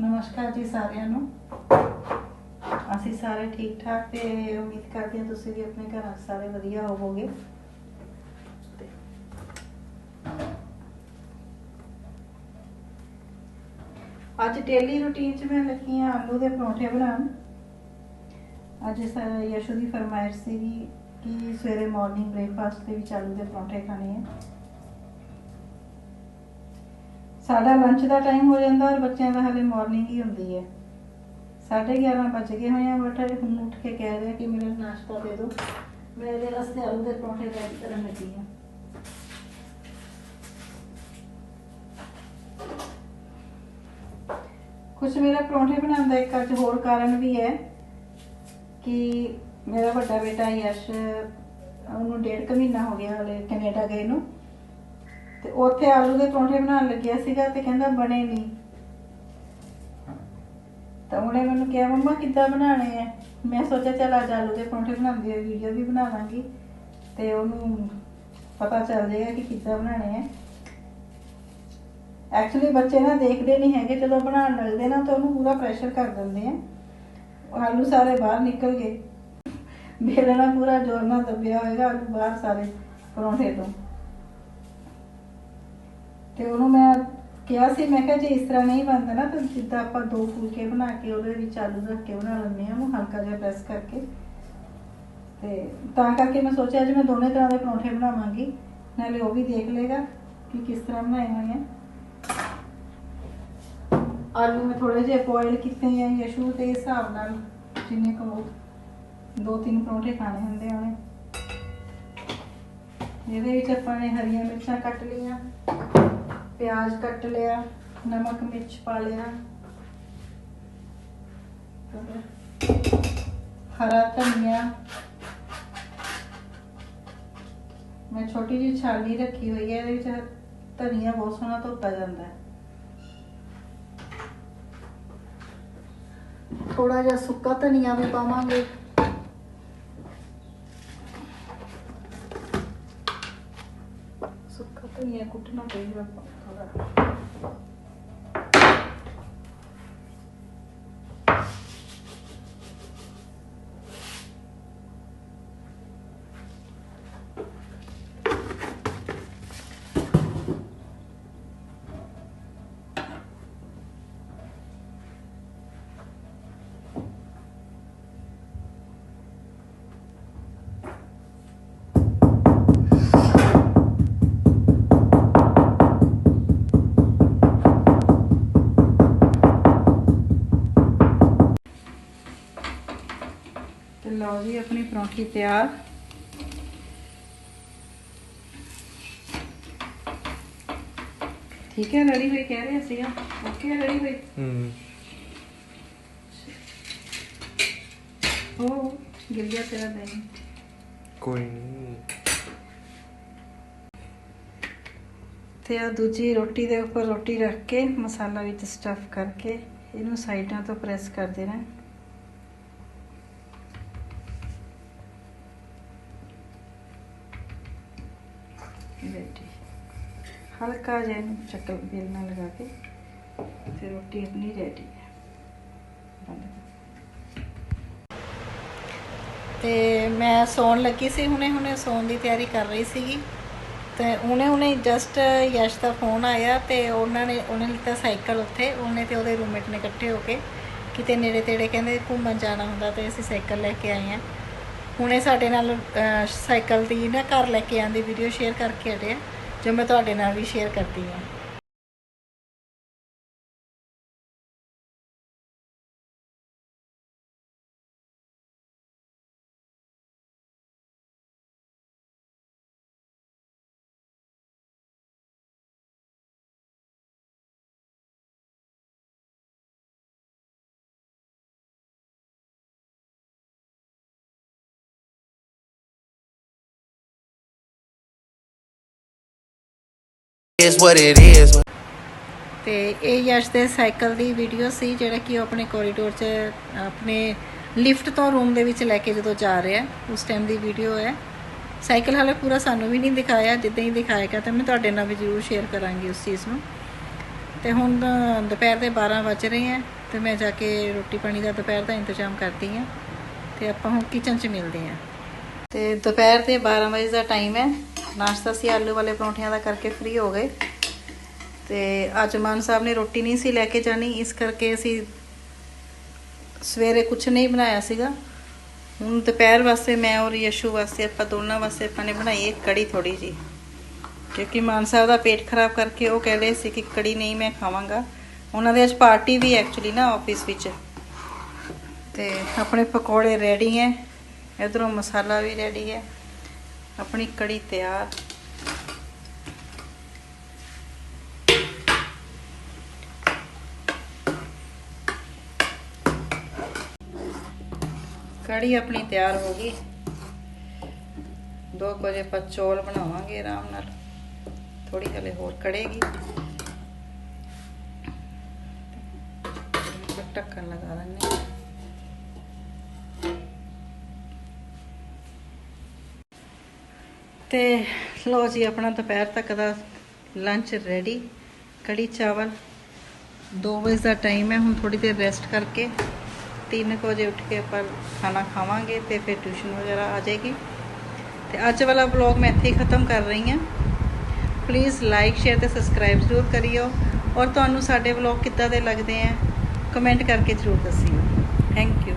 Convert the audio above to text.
ਨਮਸਕਾਰ ਜੀ ਸਾਰਿਆਂ ਨੂੰ। ਅਸੀਂ ਸਾਰੇ ਠੀਕ ਠਾਕ ਤੇ ਉਮੀਦ ਕਰਦੇ ਹਾਂ ਤੁਸੀਂ ਵੀ ਆਪਣੇ ਘਰਾਂ 'ਚ ਸਾਰੇ ਵਧੀਆ ਹੋਵੋਗੇ। ਅੱਜ ਡੇਲੀ ਰੁਟੀਨ 'ਚ ਮੈਂ ਲੱਗੀ ਹਾਂ ਆਲੂ ਦੇ ਪਰੌਂਠੇ ਬਣਾਉਣ। ਅੱਜ ਸਾ- ਯਸ਼ੂ ਦੀ ਫਰਮਾਇਸ਼ ਸੀਗੀ ਕਿ ਸਵੇਰੇ ਮਾਰਨਿੰਗ ਬ੍ਰੇਕਫਾਸਟ ਦੇ ਵਿੱਚ ਆਲੂ ਦੇ ਪਰੌਂਠੇ ਖਾਣੇ ਆ। ਸਾਡਾ ਲੰਚ ਦਾ ਟਾਈਮ ਹੋ ਜਾਂਦਾ ਔਰ ਬੱਚਿਆਂ ਦਾ ਹਲੇ ਮਾਰਨਿੰਗ ਹੀ ਹੁੰਦੀ ਹੈ। 11:30 ਵੱਜ ਗਏ ਹੋਏ ਆ ਬਟ ਹੁਣ ਉੱਠ ਕੇ ਕਹਿ ਰਿਹਾ ਕਿ ਮੈਨੂੰ ਨਾਸ਼ਤਾ ਦੇ ਦਿਓ। ਮੈਂ ਇਹਦੇ ਵਾਸਤੇ ਆਲੂ ਦੇ ਪਰੌਂਠੇ ਰੈਡੀ ਕਰਨ ਲੱਗੀ ਹਾਂ। ਕੁਝ ਮੇਰਾ ਪਰੌਂਠੇ ਬਣਾਉਣ ਦਾ ਇੱਕ ਅੱਜ ਹੋਰ ਕਾਰਨ ਵੀ ਹੈ ਕਿ ਮੇਰਾ ਵੱਡਾ ਬੇਟਾ ਯਸ਼, ਉਹਨੂੰ ਡੇਢ ਕੁ ਮਹੀਨਾ ਹੋ ਗਿਆ ਹਲੇ ਕੈਨੇਡਾ ਗਏ ਨੂੰ। ਤੇ ਉੱਥੇ ਆਲੂ ਦੇ ਪਰੌਂਠੇ ਬਣਾਉਣ ਲੱਗਿਆ ਸੀਗਾ ਤੇ ਕਹਿੰਦਾ ਬਣੇ ਨਹੀਂ। ਤਾਂ ਉਹਨੇ ਮੈਨੂੰ ਕਿਹਾ, ਮੰਮਾ ਕਿੱਦਾਂ ਬਣਾਣੇ ਆ? ਮੈਂ ਸੋਚਿਆ, ਚੱਲ ਅੱਜ ਆਲੂ ਦੇ ਪਰੌਂਠੇ ਬਣਾਉਂਦੀ ਹੋਈ ਵੀਡੀਓ ਵੀ ਬਣਾ ਲਾਂਗੀ ਤੇ ਉਹਨੂੰ ਪਤਾ ਚੱਲ ਜਾਏਗਾ ਕਿ ਕਿੱਦਾਂ ਬਣਾਣੇ ਆ। ਐਕਚੁਅਲੀ ਬੱਚੇ ਨਾ ਦੇਖਦੇ ਨਹੀਂ ਹੈਗੇ, ਜਦੋਂ ਬਣਾਉਣ ਲੱਗਦੇ ਨਾ ਤਾਂ ਉਹਨੂੰ ਪੂਰਾ ਪ੍ਰੈਸ਼ਰ ਕਰ ਦਿੰਦੇ ਆ। ਆਲੂ ਸਾਰੇ ਬਾਹਰ ਨਿਕਲ ਗਏ। ਬੇਲਣਾ ਪੂਰਾ ਜ਼ੋਰ ਨਾਲ ਦੱਬਿਆ ਹੋਏਗਾ ਆਲੂ ਬਾਹਰ ਸਾਰੇ ਪਰੌਂਠੇ ਤੋਂ। ਤੇ ਉਹਨੂੰ ਮੈਂ ਕਿਹਾ ਸੀ, ਮੈਂ ਕਿਹਾ ਜੇ ਇਸ ਤਰ੍ਹਾਂ ਨਹੀਂ ਬਣਦਾ ਨਾ, ਤਾਂ ਜਿੱਦਾਂ ਆਪਾਂ ਦੋ ਫੁਲਕੇ ਬਣਾ ਕੇ ਉਹਦੇ ਵਿੱਚ ਆਲੂ ਰੱਖ ਕੇ ਬਣਾ ਲੈਂਦੇ ਆ ਉਹਨੂੰ ਹਲਕਾ ਜਿਹਾ ਪ੍ਰੈਸ ਕਰਕੇ। ਤੇ ਤਾਂ ਕਰਕੇ ਮੈਂ ਸੋਚਿਆ, ਅੱਜ ਮੈਂ ਦੋਨੇ ਤਰ੍ਹਾਂ ਦੇ ਪਰੌਂਠੇ ਬਣਾਵਾਂਗੀ, ਨਾਲੇ ਉਹ ਵੀ ਦੇਖ ਲੇਗਾ ਕਿ ਕਿਸ ਤਰ੍ਹਾਂ ਬਣਾਏ ਹੋਏ ਆ। ਆਲੂ ਮੈਂ ਥੋੜੇ ਜਿਹੇ ਬੋਇਲ ਕੀਤੇ ਆ ਯਸ਼ੂ ਦੇ ਹਿਸਾਬ ਨਾਲ ਜਿੰਨੇ ਕੁ ਦੋ ਤਿੰਨ ਪਰੌਂਠੇ ਖਾਣੇ ਹੁੰਦੇ ਆ ਉਹਨੇ। ਇਹਦੇ ਵਿੱਚ ਆਪਾਂ ਨੇ ਹਰੀਆਂ ਮਿਰਚਾਂ ਕੱਟ ਲਈਆਂ। ਪਿਆਜ਼ ਕੱਟ ਲਿਆ, ਨਮਕ, ਮਿਰਚ ਪਾ ਲਿਆ। ਹਰਾ ਧਨੀਆ। ਮੈਂ ਛੋਟੀ ਜਿਹੀ ਛਾਲੀ ਰੱਖੀ ਹੋਈ ਹੈ, ਇਹਦੇ ਵਿੱਚ ਧਨੀਆ ਬਹੁਤ ਸੋਹਣਾ ਧੋਤਾ ਜਾਂਦਾ ਹੈ। ਥੋੜਾ ਜਿਹਾ ਸੁੱਕਾ ਧਨੀਆ ਵੀ ਪਾਵਾਂਗੇ। ਸੁੱਕਾ ਧਨੀਆ ਕੁੱਟਣਾ ਪਏਗਾ ਥੋੜਾ ਤੇ ਲਓ ਜੀ ਆਪਣੀ ਪਰੌਂਠੀ ਤਿਆਰ। ਠੀਕ ਹੈ ਰੈਡੀ ਹੋਈ ਕਹਿ ਰਹੇ ਸੀਗਾ ਓਕੇ ਰੈਡੀ ਹੋਈ? ਹੂੰ। ਹੋ ਗਿਰ ਗਿਆ ਤੇਰਾ ਦਹੀਂ। ਕੋਈ ਨਹੀਂ। ਤੇ ਆ ਦੂਜੀ ਰੋਟੀ ਦੇ ਉੱਪਰ ਰੋਟੀ ਰੱਖ ਕੇ ਮਸਾਲਾ ਵਿੱਚ ਸਟਫ ਕਰਕੇ ਇਹਨੂੰ ਸਾਈਡਾਂ ਤੋਂ ਪ੍ਰੈਸ ਕਰ ਦੇਣਾ ਰੈਡੀ ਹਲਕਾ ਜਿਹਾ ਇਹਨੂੰ ਚੱਕਰ ਬੇਲ ਨਾਲ ਲਗਾ ਕੇ ਤੇ ਰੋਟੀ ਆਪਣੀ ਰੈਡੀ ਹੈ। ਤੇ ਮੈਂ ਸੌਣ ਲੱਗੀ ਸੀ, ਹੁਣੇ ਹੁਣੇ ਸੌਣ ਦੀ ਤਿਆਰੀ ਕਰ ਰਹੀ ਸੀਗੀ। ਤੇ ਉਹਨੇ ਉਹਨੇ ਜਸਟ ਯਸ਼ ਦਾ ਫੋਨ ਆਇਆ ਤੇ ਉਹਨਾਂ ਨੇ, ਉਹਨੇ ਲਿੱਤਾ ਸਾਈਕਲ ਉੱਥੇ, ਉਹਨੇ ਤੇ ਉਹਦੇ ਰੂਮਮੇਟ ਨੇ ਇਕੱਠੇ ਹੋ ਕੇ ਕਿਤੇ ਨੇੜੇ ਤੇੜੇ ਕਹਿੰਦੇ ਘੁੰਮਣ ਜਾਣਾ ਹੁੰਦਾ ਤੇ ਅਸੀਂ ਸਾਈਕਲ ਲੈ ਕੇ ਆਏ ਆ ਹੁਣੇ ਸਾਡੇ ਨਾਲ ਸਾਈਕਲ ਦੀ ਨਾ ਘਰ ਲੈ ਕੇ ਆਂਦੀ ਵੀਡੀਓ ਸ਼ੇਅਰ ਕਰਕੇ ਹਟਿਆ ਜੋ ਮੈਂ ਤੁਹਾਡੇ ਨਾਲ ਵੀ ਸ਼ੇਅਰ ਕਰਦੀ ਹਾਂ। Is what it is. ਤੇ ਇਹ ਯਸ਼ ਦੇ ਸਾਈਕਲ ਦੀ ਵੀਡੀਓ ਸੀ, ਜਿਹੜਾ ਕਿ ਉਹ ਆਪਣੇ ਕੋਰੀਡੋਰ 'ਚ ਆਪਣੇ ਲਿਫਟ ਤੋਂ ਰੂਮ ਦੇ ਵਿੱਚ ਲੈ ਕੇ ਜਦੋਂ ਜਾ ਰਿਹਾ ਉਸ ਟਾਈਮ ਦੀ ਵੀਡੀਓ ਹੈ। ਸਾਈਕਲ ਹਾਲੇ ਪੂਰਾ ਸਾਨੂੰ ਵੀ ਨਹੀਂ ਦਿਖਾਇਆ, ਜਿੱਦਾਂ ਹੀ ਦਿਖਾਏਗਾ ਤਾਂ ਮੈਂ ਤੁਹਾਡੇ ਨਾਲ ਵੀ ਜ਼ਰੂਰ ਸ਼ੇਅਰ ਕਰਾਂਗੀ ਉਸ ਚੀਜ਼ ਨੂੰ। ਤੇ ਹੁਣ ਦੁਪਹਿਰ ਦੇ 12 ਵੱਜ ਰਹੇ ਹੈ ਤੇ ਮੈਂ ਜਾ ਕੇ ਰੋਟੀ ਪਾਣੀ ਦਾ ਦੁਪਹਿਰ ਦਾ ਇੰਤਜ਼ਾਮ ਕਰਦੀ ਹਾਂ। ਤੇ ਆਪਾਂ ਹੁਣ ਕਿਚਨ 'ਚ ਮਿਲਦੇ ਹਾਂ। ਤੇ ਦੁਪਹਿਰ ਦੇ 12 ਵਜੇ ਦਾ ਟਾਈਮ ਹੈ। ਨਾਸ਼ਤਾ ਸੀ, ਆਲੂ ਵਾਲੇ ਪਰੌਂਠਿਆਂ ਦਾ ਕਰਕੇ ਫ੍ਰੀ ਹੋ ਗਏ। ਤੇ ਅੱਜ ਮਾਨ ਸਾਹਿਬ ਨੇ ਰੋਟੀ ਨਹੀਂ ਸੀ ਲੈ ਕੇ ਜਾਣੀ, ਇਸ ਕਰਕੇ ਅਸੀਂ ਸਵੇਰੇ ਕੁਝ ਨਹੀਂ ਬਣਾਇਆ ਸੀਗਾ। ਹੁਣ ਦੁਪਹਿਰ ਵਾਸਤੇ ਮੈਂ ਔਰ ਯਸ਼ੂ ਵਾਸਤੇ, ਆਪਾਂ ਦੋਨਾਂ ਵਾਸਤੇ ਆਪਾਂ ਨੇ ਬਣਾਈ ਹੈ ਕੜੀ ਥੋੜੀ ਜੀ ਕਿਉਂਕਿ ਮਾਨ ਸਾਹਿਬ ਦਾ ਪੇਟ ਖਰਾਬ ਕਰਕੇ ਉਹ ਕਹਿ ਰਹੇ ਸੀ ਕਿ ਕੜੀ ਨਹੀਂ ਮੈਂ ਖਾਵਾਂਗਾ। ਉਹਨਾਂ ਦੇ ਅੱਜ ਪਾਰਟੀ ਵੀ ਐਕਚੁਅਲੀ ਨਾ ਆਫਿਸ ਵਿੱਚ। ਤੇ ਆਪਣੇ ਪਕੌੜੇ ਰੈਡੀ ਹੈ, ਇਧਰੋਂ ਮਸਾਲਾ ਵੀ ਰੈਡੀ ਹੈ। ਆਪਣੀ ਕੜੀ ਤਿਆਰ ਕੜੀ ਆਪਣੀ ਤਿਆਰ ਹੋ ਗਈ ਦੋ ਕੁ ਵਜੇ ਆਪਾਂ ਚੌਲ ਬਣਾਵਾਂਗੇ ਆਰਾਮ ਨਾਲ ਥੋੜੀ ਹਲੇ ਹੋਰ ਕੜੇਗੀ ਫਿਰ ਤੇ ਲੋ ਜੀ, ਆਪਣਾ ਦੁਪਹਿਰ ਤੱਕ ਦਾ ਲੰਚ ਰੈਡੀ ਕੜੀ ਚਾਵਲ 2 ਵਜੇ ਦਾ ਟਾਈਮ ਹੈ, ਹੁਣ ਥੋੜੀ ਦੇਰ ਰੈਸਟ ਕਰਕੇ 3 ਵਜੇ ਉੱਠ ਕੇ ਆਪਾਂ ਖਾਣਾ ਖਾਵਾਂਗੇ ਤੇ ਫਿਰ ਟਿਊਸ਼ਨ ਵਗੈਰਾ ਆ ਜਾਏਗੀ। ਤੇ ਅੱਜ ਵਾਲਾ ਵਲੌਗ ਮੈਂ ਇੱਥੇ ਹੀ ਖਤਮ ਕਰ ਰਹੀ ਹਾਂ। ਪਲੀਜ਼ ਲਾਈਕ ਸ਼ੇਅਰ ਤੇ ਸਬਸਕ੍ਰਾਈਬ ਜ਼ਰੂਰ ਕਰਿਓ। ਔਰ ਤੁਹਾਨੂੰ ਸਾਡੇ ਵਲੌਗ ਕਿੱਦਾਂ ਦੇ ਲੱਗਦੇ ਆ ਕਮੈਂਟ ਕਰਕੇ ਜ਼ਰੂਰ ਦੱਸਿਓ। Thank you